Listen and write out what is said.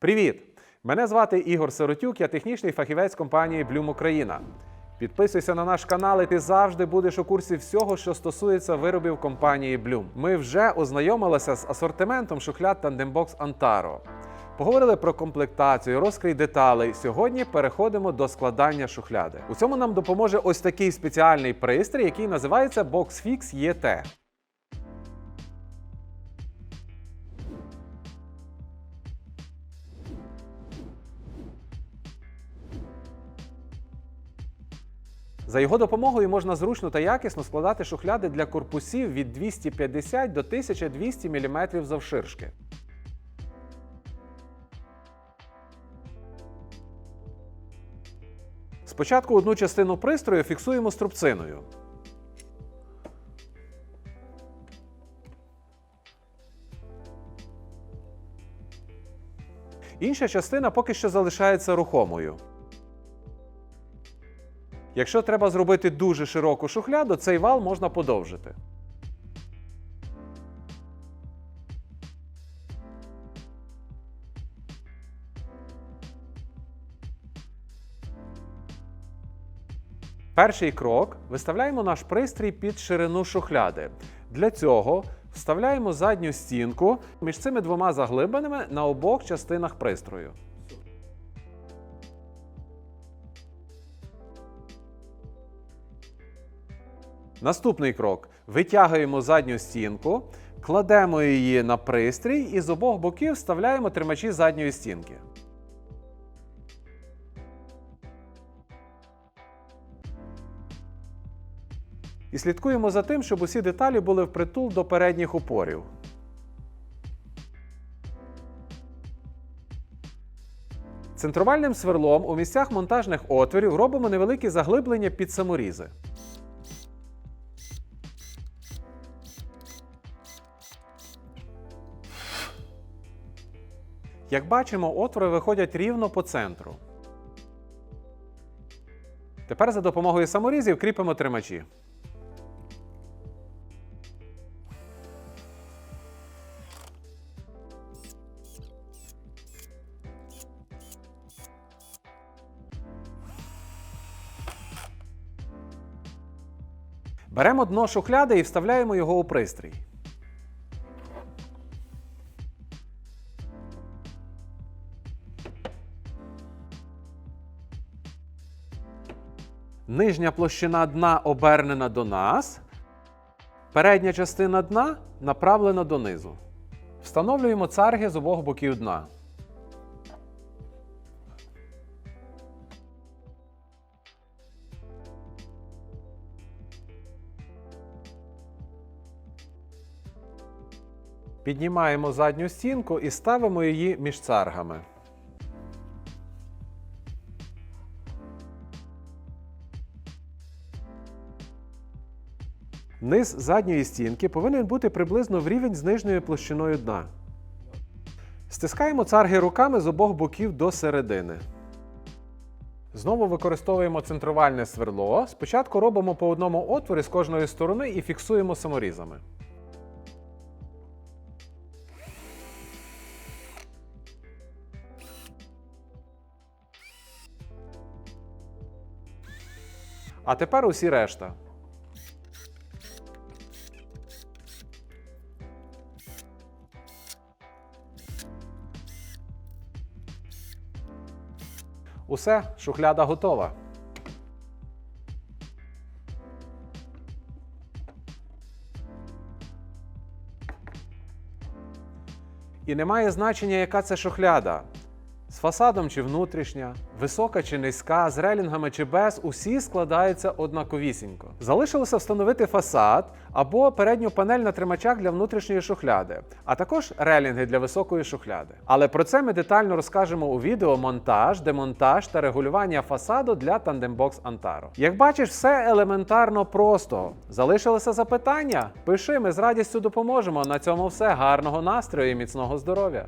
Привіт! Мене звати Ігор Сиротюк, я технічний фахівець компанії Bloom Україна. Підписуйся на наш канал, і ти завжди будеш у курсі всього, що стосується виробів компанії Bloom. Ми вже ознайомилися з асортиментом шухляд Tandembox Antaro. Поговорили про комплектацію, розкрій деталей. Сьогодні переходимо до складання шухляди. У цьому нам допоможе ось такий спеціальний пристрій, який називається BoxFix ET. За його допомогою можна зручно та якісно складати шухляди для корпусів від 250 до 1200 мм завширшки. Спочатку одну частину пристрою фіксуємо струбциною. Інша частина поки що залишається рухомою. Якщо треба зробити дуже широку шухляду, цей вал можна подовжити. Перший крок виставляємо наш пристрій під ширину шухляди. Для цього вставляємо задню стінку між цими двома заглибинами на обох частинах пристрою. Наступний крок: витягуємо задню стінку, кладемо її на пристрій і з обох боків вставляємо тримачі задньої стінки. І слідкуємо за тим, щоб усі деталі були впритул до передніх упорів. Центрувальним сверлом у місцях монтажних отворів робимо невеликі заглиблення під саморізи. Як бачимо, отвори виходять рівно по центру. Тепер за допомогою саморізів кріпимо тримачі. Беремо дно шухляди і вставляємо його у пристрій. Нижня площина дна обернена до нас. Передня частина дна направлена донизу. Встановлюємо царги з обох боків дна. Піднімаємо задню стінку і ставимо її між царгами. Низ задньої стінки повинен бути приблизно в рівень з нижньою площиною дна. Стискаємо царги руками з обох боків до середини. Знову використовуємо центрувальне сверло. Спочатку робимо по одному отворі з кожної сторони і фіксуємо саморізами. А тепер усі решта. Усе, шухляда готова. І немає значення, яка це шухляда. Фасадом чи внутрішня, висока чи низька, з релінгами чи без, усі складаються однаковісінько. Залишилося встановити фасад або передню панель на тримачах для внутрішньої шухляди, а також релінги для високої шухляди. Але про це ми детально розкажемо у відео монтаж, демонтаж та регулювання фасаду для Tandembox Antaro. Як бачиш, все елементарно просто. Залишилося запитання? Пиши, ми з радістю допоможемо. На цьому все. Гарного настрою і міцного здоров'я!